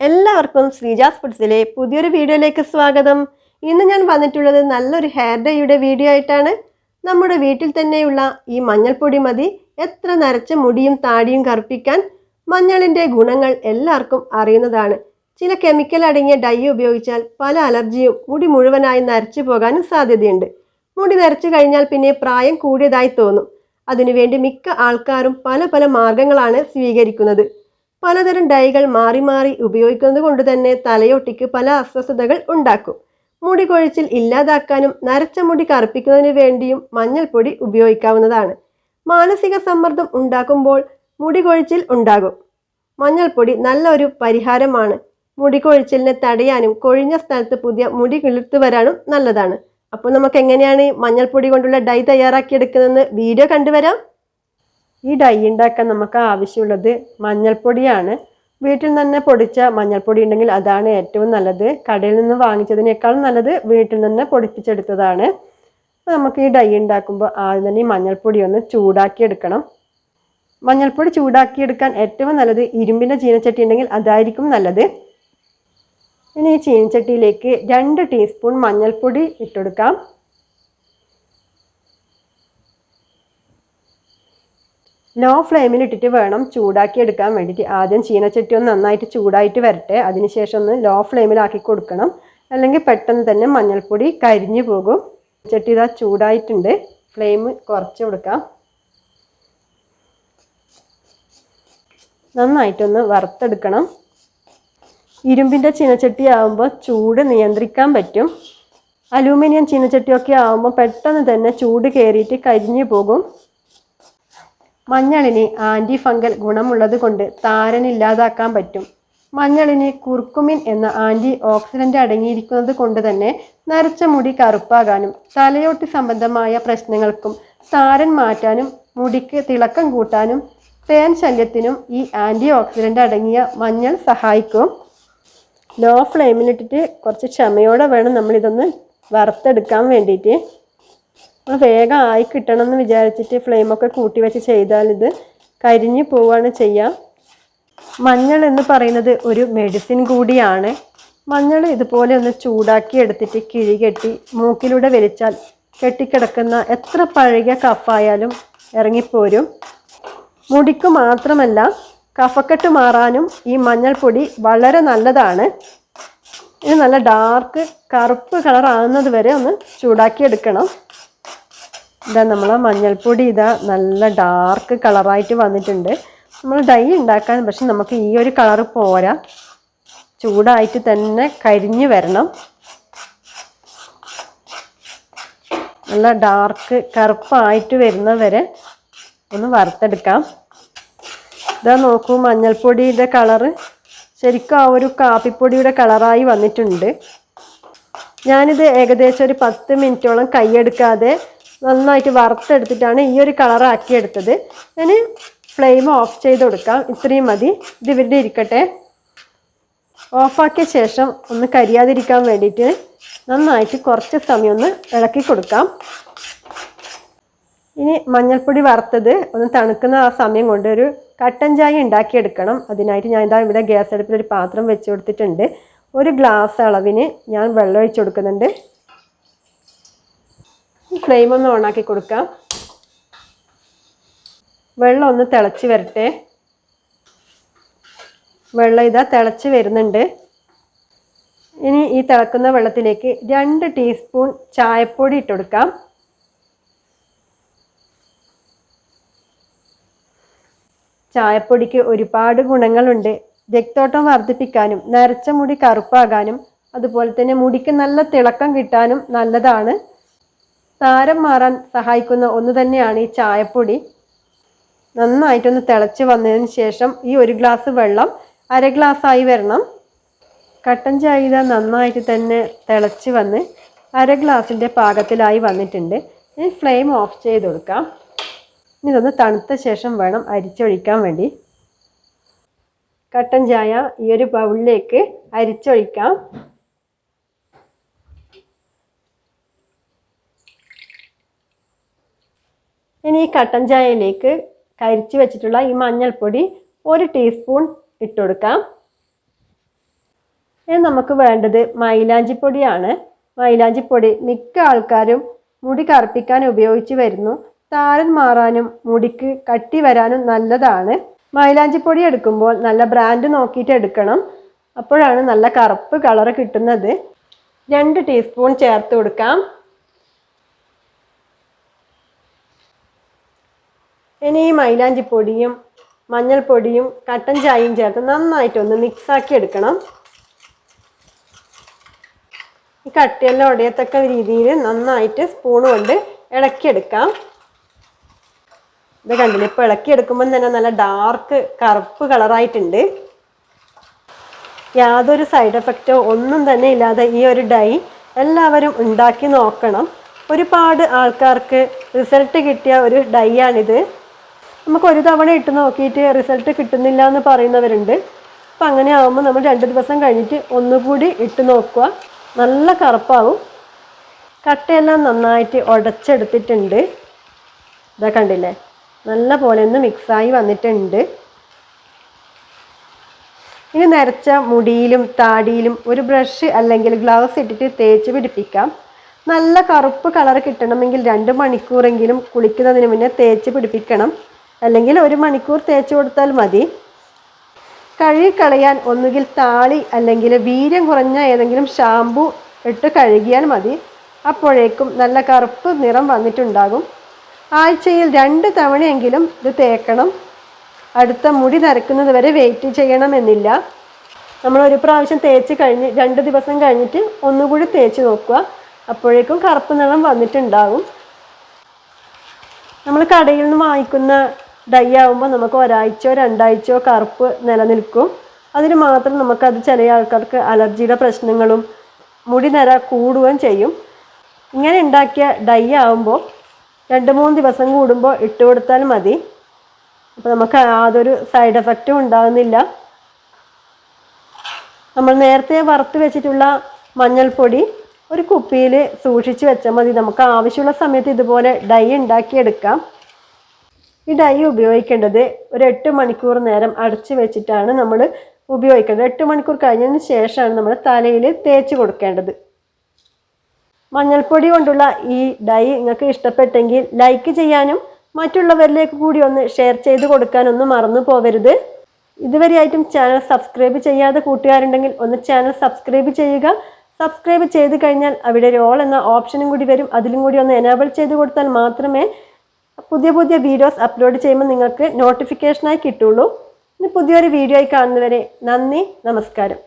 എല്ലാവർക്കും ശ്രീജാസ് ഫുഡ്സിലെ പുതിയൊരു വീഡിയോയിലേക്ക് സ്വാഗതം. ഇന്ന് ഞാൻ വന്നിട്ടുള്ളത് നല്ലൊരു ഹെയർ ഡേയുടെ വീഡിയോ ആയിട്ടാണ്. നമ്മുടെ വീട്ടിൽ തന്നെയുള്ള ഈ മഞ്ഞൾപ്പൊടി മതി. എത്ര നരച്ച മുടിയും താടിയും കറുപ്പിക്കാൻ മഞ്ഞളിന്റെ ഗുണങ്ങൾ എല്ലാവർക്കും അറിയുന്നതാണ്. ചില കെമിക്കൽ അടങ്ങിയ ഡൈ ഉപയോഗിച്ചാൽ പല അലർജിയും മുടി മുഴുവനായി നരച്ചു പോകാനും സാധ്യതയുണ്ട്. മുടി നരച്ചു കഴിഞ്ഞാൽ പിന്നെ പ്രായം കൂടിയതായി തോന്നും. അതിനുവേണ്ടി മിക്ക ആൾക്കാരും പല പല മാർഗങ്ങളാണ് സ്വീകരിക്കുന്നത്. പലതരം ഡൈകൾ മാറി മാറി ഉപയോഗിക്കുന്നത് കൊണ്ട് തന്നെ തലയൊട്ടിക്ക് പല അസ്വസ്ഥതകൾ ഉണ്ടാക്കും. മുടി കൊഴിച്ചിൽ ഇല്ലാതാക്കാനും നരച്ച മുടി കറുപ്പിക്കുന്നതിന് വേണ്ടിയും മഞ്ഞൾപ്പൊടി ഉപയോഗിക്കാവുന്നതാണ്. മാനസിക സമ്മർദ്ദം ഉണ്ടാക്കുമ്പോൾ മുടി കൊഴിച്ചിൽ ഉണ്ടാകും. മഞ്ഞൾപ്പൊടി നല്ലൊരു പരിഹാരമാണ്. മുടി കൊഴിച്ചിലിനെ തടയാനും കൊഴിഞ്ഞ സ്ഥലത്ത് പുതിയ മുടി കിളിർത്തു വരാനും നല്ലതാണ്. അപ്പോൾ നമുക്ക് എങ്ങനെയാണ് മഞ്ഞൾപ്പൊടി കൊണ്ടുള്ള ഡൈ തയ്യാറാക്കിയെടുക്കുന്നതെന്ന് വീഡിയോ കണ്ടുവരാം. ഈ ഡൈ ഉണ്ടാക്കാൻ നമുക്ക് ആവശ്യമുള്ളത് മഞ്ഞൾപ്പൊടിയാണ്. വീട്ടിൽ തന്നെ പൊടിച്ച മഞ്ഞൾപ്പൊടി ഉണ്ടെങ്കിൽ അതാണ് ഏറ്റവും നല്ലത്. കടയിൽ നിന്ന് വാങ്ങിച്ചതിനേക്കാളും നല്ലത് വീട്ടിൽ തന്നെ പൊടിപ്പിച്ചെടുത്തതാണ്. നമുക്ക് ഈ ഡൈ ഉണ്ടാക്കുമ്പോൾ ആദ്യം തന്നെ ഈ മഞ്ഞൾപ്പൊടി ഒന്ന് ചൂടാക്കി എടുക്കണം മഞ്ഞൾപ്പൊടി ചൂടാക്കിയെടുക്കാൻ ഏറ്റവും നല്ലത് ഇരുമ്പിന്റെ ചീനച്ചട്ടി ഉണ്ടെങ്കിൽ അതായിരിക്കും നല്ലത്. ഇനി ഈ ചീനച്ചട്ടിയിലേക്ക് രണ്ട് ടീസ്പൂൺ മഞ്ഞൾപ്പൊടി ഇട്ടെടുക്കാം. ലോ ഫ്ലെയിമിൽ ഇട്ടിട്ട് വേണം ചൂടാക്കി എടുക്കാൻ വേണ്ടിയിട്ട്. ആദ്യം ചീനച്ചട്ടി ഒന്ന് നന്നായിട്ട് ചൂടായിട്ട് വരട്ടെ. അതിനുശേഷം ഒന്ന് ലോ ഫ്ലെയിമിലാക്കി കൊടുക്കണം. അല്ലെങ്കിൽ പെട്ടെന്ന് തന്നെ മഞ്ഞൾപ്പൊടി കരിഞ്ഞു പോകും. ചട്ടി ഇതാ ചൂടായിട്ടുണ്ട്. ഫ്ലെയിം കുറച്ച് കൊടുക്കാം. നന്നായിട്ടൊന്ന് വറുത്തെടുക്കണം. ഇരുമ്പിന്റെ ചീനച്ചട്ടി ആകുമ്പോൾ ചൂട് നിയന്ത്രിക്കാൻ പറ്റും. അലൂമിനിയം ചീനച്ചട്ടിയൊക്കെ ആകുമ്പോൾ പെട്ടെന്ന് തന്നെ ചൂട് കയറിയിട്ട് കരിഞ്ഞു പോകും. മഞ്ഞളിന് ആന്റി ഫംഗൽ ഗുണമുള്ളത് കൊണ്ട് താരൻ ഇല്ലാതാക്കാൻ പറ്റും. മഞ്ഞളിന് കുർക്കുമിൻ എന്ന ആന്റി ഓക്സിഡന്റ് അടങ്ങിയിരിക്കുന്നത് കൊണ്ട് തന്നെ നരച്ച മുടി കറുപ്പാകാനും തലയോട്ടി സംബന്ധമായ പ്രശ്നങ്ങൾക്കും താരൻ മാറ്റാനും മുടിക്ക് തിളക്കം കൂട്ടാനും തേൻ ശല്യത്തിനും ഈ ആന്റി ഓക്സിഡന്റ് അടങ്ങിയ മഞ്ഞൾ സഹായിക്കും. ലോ ഫ്ലെയിമിലിട്ടിട്ട് കുറച്ച് ക്ഷമയോടെ വേണം നമ്മളിതൊന്ന് വറുത്തെടുക്കാൻ വേണ്ടിയിട്ട്. അപ്പോൾ വേഗം ആയി കിട്ടണം എന്ന് വിചാരിച്ചിട്ട് ഫ്ലെയിമൊക്കെ കൂട്ടി വെച്ച് ചെയ്താൽ ഇത് കരിഞ്ഞു പോവുകയാണ് ചെയ്യുക മഞ്ഞൾ എന്ന് പറയുന്നത് ഒരു മെഡിസിൻ കൂടിയാണ്. മഞ്ഞൾ ഇതുപോലെ ഒന്ന് ചൂടാക്കി എടുത്തിട്ട് കിഴി കെട്ടി മൂക്കിലൂടെ വലിച്ചാൽ കെട്ടിക്കിടക്കുന്ന എത്ര പഴകിയ കഫായാലും ഇറങ്ങിപ്പോരും. മുടിക്ക് മാത്രമല്ല കഫക്കെട്ട് മാറാനും ഈ മഞ്ഞൾപ്പൊടി വളരെ നല്ലതാണ്. ഇത് നല്ല ഡാർക്ക് കറുപ്പ് കളറാകുന്നത് വരെ ഒന്ന് ചൂടാക്കി എടുക്കണം. ഇതാ നമ്മൾ മഞ്ഞൾപ്പൊടി ഇതാ നല്ല ഡാർക്ക് കളറായിട്ട് വന്നിട്ടുണ്ട്. നമ്മൾ ഡൈ ഉണ്ടാക്കാൻ പക്ഷെ നമുക്ക് ഈ ഒരു കളർ പോരാ. ചൂടായിട്ട് തന്നെ കരിഞ്ഞു വരണം. നല്ല ഡാർക്ക് കറുപ്പായിട്ട് വരുന്നത് വരെ ഒന്ന് വറുത്തെടുക്കാം. ഇതാ നോക്കൂ മഞ്ഞൾപ്പൊടിയുടെ കളറ് ശരിക്കും ആ ഒരു കാപ്പിപ്പൊടിയുടെ കളറായി വന്നിട്ടുണ്ട്. ഞാനിത് ഏകദേശം ഒരു പത്ത് മിനിറ്റോളം കൈയെടുക്കാതെ നന്നായിട്ട് വറുത്തെടുത്തിട്ടാണ് ഈ ഒരു കളറാക്കി എടുത്തത്. ഇനി ഫ്ലെയിം ഓഫ് ചെയ്ത് കൊടുക്കാം. ഇത്രയും മതി. ഇത് ഇവിടെ ഇരിക്കട്ടെ. ഓഫാക്കിയ ശേഷം ഒന്ന് കരിയാതിരിക്കാൻ വേണ്ടിയിട്ട് നന്നായിട്ട് കുറച്ച് സമയം ഒന്ന് ഇളക്കി കൊടുക്കാം. ഇനി മഞ്ഞൾപ്പൊടി വറുത്തത് ഒന്ന് തണുക്കുന്ന ആ സമയം കൊണ്ട് ഒരു കട്ടൻ ചായ ഉണ്ടാക്കിയെടുക്കണം. അതിനായിട്ട് ഞാൻ ഇതാ ഇവിടെ ഗ്യാസ് അടുപ്പിൽ ഒരു പാത്രം വെച്ച് കൊടുത്തിട്ടുണ്ട്. ഒരു ഗ്ലാസ് അളവിന് ഞാൻ വെള്ളം ഒഴിച്ചു കൊടുക്കുന്നുണ്ട്. ഫ്ലെയിം ഒന്ന് ഓണാക്കി കൊടുക്കാം. വെള്ളം ഒന്ന് തിളച്ച് വരട്ടെ. വെള്ളം ഇതാ തിളച്ച് വരുന്നുണ്ട്. ഇനി ഈ തിളക്കുന്ന വെള്ളത്തിലേക്ക് രണ്ട് ടീസ്പൂൺ ചായപ്പൊടി ഇട്ടുകൊടുക്കാം ചായപ്പൊടിക്ക് ഒരുപാട് ഗുണങ്ങളുണ്ട്. രക്തോട്ടം വർദ്ധിപ്പിക്കാനും നരച്ച മുടി കറുപ്പാകാനും അതുപോലെ തന്നെ മുടിക്ക് നല്ല തിളക്കം കിട്ടാനും നല്ലതാണ്. താരം മാറാൻ സഹായിക്കുന്ന ഒന്ന് തന്നെയാണ് ഈ ചായപ്പൊടി. നന്നായിട്ടൊന്ന് തിളച്ച് വന്നതിന് ശേഷം ഈ ഒരു ഗ്ലാസ് വെള്ളം അര ഗ്ലാസ് ആയി വരണം. കട്ടൻ ചായ ഇതാ നന്നായിട്ട് തന്നെ തിളച്ച് വന്ന് അര ഗ്ലാസിന്റെ പാകത്തിലായി വന്നിട്ടുണ്ട്. ഇനി ഫ്ലെയിം ഓഫ് ചെയ്ത് കൊടുക്കാം. ഇനി ഇതൊന്ന് തണുത്ത ശേഷം വേണം അരിച്ചൊഴിക്കാൻ വേണ്ടി. കട്ടൻ ചായ ഈ ഒരു ബൗളിലേക്ക് അരിച്ചൊഴിക്കാം. ഇനി ഈ കട്ടൻ ചായയിലേക്ക് കരിച്ച് വെച്ചിട്ടുള്ള ഈ മഞ്ഞൾപ്പൊടി ഒരു ടീസ്പൂൺ ഇട്ടുകൊടുക്കാം ഇനി നമുക്ക് വേണ്ടത് മൈലാഞ്ചിപ്പൊടിയാണ്. മൈലാഞ്ചിപ്പൊടി മിക്ക ആൾക്കാരും മുടി കറുപ്പിക്കാൻ ഉപയോഗിച്ച് വരുന്നു. താരൻ മാറാനും മുടിക്ക് കട്ടി വരാനും നല്ലതാണ്. മൈലാഞ്ചിപ്പൊടി എടുക്കുമ്പോൾ നല്ല ബ്രാൻഡ് നോക്കിയിട്ട് എടുക്കണം. അപ്പോഴാണ് നല്ല കറുപ്പ് കളറ് കിട്ടുന്നത്. രണ്ട് ടീസ്പൂൺ ചേർത്ത് കൊടുക്കാം. ഇനി ഈ മൈലാഞ്ചിപ്പൊടിയും മഞ്ഞൾപ്പൊടിയും കട്ടൻ ചായയും ചേർത്ത് നന്നായിട്ടൊന്ന് മിക്സാക്കി എടുക്കണം. ഈ കട്ടിയെല്ലാം ഉടയത്തക്ക രീതിയിൽ നന്നായിട്ട് സ്പൂൺ കൊണ്ട് ഇളക്കിയെടുക്കാം. ഇത് കണ്ടില്ല? ഇപ്പോൾ ഇളക്കിയെടുക്കുമ്പോൾ തന്നെ നല്ല ഡാർക്ക് കറുപ്പ് കളറായിട്ടുണ്ട്. യാതൊരു സൈഡ് എഫക്റ്റോ ഒന്നും തന്നെ ഇല്ലാതെ ഈ ഒരു ഡൈ എല്ലാവരും ഉണ്ടാക്കി നോക്കണം. ഒരുപാട് ആൾക്കാർക്ക് റിസൾട്ട് കിട്ടിയ ഒരു ഡൈ ആണിത്. നമുക്ക് ഒരു തവണ ഇട്ട് നോക്കിയിട്ട് റിസൾട്ട് കിട്ടുന്നില്ല എന്ന് പറയുന്നവരുണ്ട്. അപ്പം അങ്ങനെ ആകുമ്പോൾ നമ്മൾ രണ്ട് ദിവസം കഴിഞ്ഞിട്ട് ഒന്നുകൂടി ഇട്ട് നോക്കുക. നല്ല കറുപ്പാവും. കട്ടയെല്ലാം നന്നായിട്ട് ഉടച്ചെടുത്തിട്ടുണ്ട്. ഇതാ കണ്ടില്ലേ? നല്ല പോലെ ഒന്ന് മിക്സായി വന്നിട്ടുണ്ട്. ഇനി നരച്ച മുടിയിലും താടിയിലും ഒരു ബ്രഷ് അല്ലെങ്കിൽ ഗ്ലൗസ് ഇട്ടിട്ട് തേച്ച് പിടിപ്പിക്കാം. നല്ല കറുപ്പ് കളർ കിട്ടണമെങ്കിൽ രണ്ട് മണിക്കൂറെങ്കിലും കുളിക്കുന്നതിന് മുന്നേ തേച്ച് പിടിപ്പിക്കണം. അല്ലെങ്കിൽ ഒരു മണിക്കൂർ തേച്ച് കൊടുത്താൽ മതി. കഴുകിക്കളയാൻ ഒന്നുകിൽ താളി അല്ലെങ്കിൽ വീര്യം കുറഞ്ഞ ഏതെങ്കിലും ഷാമ്പു ഇട്ട് കഴുകിയാൽ മതി. അപ്പോഴേക്കും നല്ല കറുപ്പ് നിറം വന്നിട്ടുണ്ടാകും. ആഴ്ചയിൽ രണ്ട് തവണയെങ്കിലും ഇത് തേക്കണം. അടുത്ത മുടി നരക്കുന്നത് വരെ വെയിറ്റ് ചെയ്യണമെന്നില്ല. നമ്മൾ ഒരു പ്രാവശ്യം തേച്ച് കഴിഞ്ഞ് രണ്ട് ദിവസം കഴിഞ്ഞിട്ട് ഒന്നുകൂടി തേച്ച് നോക്കുക. അപ്പോഴേക്കും കറുപ്പ് നിറം വന്നിട്ടുണ്ടാകും. നമ്മൾ കടയിൽ നിന്ന് വാങ്ങിക്കുന്ന ഡൈ ആകുമ്പോൾ നമുക്ക് ഒരാഴ്ചയോ രണ്ടാഴ്ചയോ കറുപ്പ് നിലനിൽക്കും. അതിന് മാത്രം നമുക്കത് ചില ആൾക്കാർക്ക് അലർജിയുടെ പ്രശ്നങ്ങളും മുടി നിര കൂടുകയും ചെയ്യും. ഇങ്ങനെ ഉണ്ടാക്കിയ ഡൈ ആകുമ്പോൾ രണ്ട് മൂന്ന് ദിവസം കൂടുമ്പോൾ ഇട്ട് കൊടുത്താൽ മതി. അപ്പോൾ നമുക്ക് യാതൊരു സൈഡ് എഫക്റ്റും ഉണ്ടാകുന്നില്ല. നമ്മൾ നേരത്തെ വറുത്ത് വെച്ചിട്ടുള്ള മഞ്ഞൾപ്പൊടി ഒരു കുപ്പിയിൽ സൂക്ഷിച്ച് വെച്ചാൽ മതി. നമുക്ക് ആവശ്യമുള്ള സമയത്ത് ഇതുപോലെ ഡൈ ഉണ്ടാക്കിയെടുക്കാം. ഈ ഡൈ ഉപയോഗിക്കേണ്ടത് ഒരു എട്ട് മണിക്കൂർ നേരം അടച്ച് വെച്ചിട്ടാണ് നമ്മൾ ഉപയോഗിക്കേണ്ടത്. എട്ട് മണിക്കൂർ കഴിഞ്ഞതിന് ശേഷമാണ് നമ്മൾ തലയിൽ തേച്ച് കൊടുക്കേണ്ടത്. മഞ്ഞൾപ്പൊടി കൊണ്ടുള്ള ഈ ഡൈ നിങ്ങൾക്ക് ഇഷ്ടപ്പെട്ടെങ്കിൽ ലൈക്ക് ചെയ്യാനും മറ്റുള്ളവരിലേക്ക് കൂടി ഒന്ന് ഷെയർ ചെയ്ത് കൊടുക്കാനൊന്നും മറന്നു പോവരുത്. ഇതുവരെയായിട്ടും ചാനൽ സബ്സ്ക്രൈബ് ചെയ്യാതെ കൂട്ടുകാരുണ്ടെങ്കിൽ ഒന്ന് ചാനൽ സബ്സ്ക്രൈബ് ചെയ്യുക. സബ്സ്ക്രൈബ് ചെയ്ത് കഴിഞ്ഞാൽ അവിടെ ഒരു ഓൾ എന്ന ഓപ്ഷനും കൂടി വരും. അതിലും കൂടി ഒന്ന് എനേബിൾ ചെയ്ത് കൊടുത്താൽ മാത്രമേ പുതിയ പുതിയ വീഡിയോസ് അപ്ലോഡ് ചെയ്യുമ്പോൾ നിങ്ങൾക്ക് നോട്ടിഫിക്കേഷനായി കിട്ടുള്ളൂ. ഇനി പുതിയൊരു വീഡിയോ ആയി കാണുന്നവരെ നന്ദി നമസ്കാരം.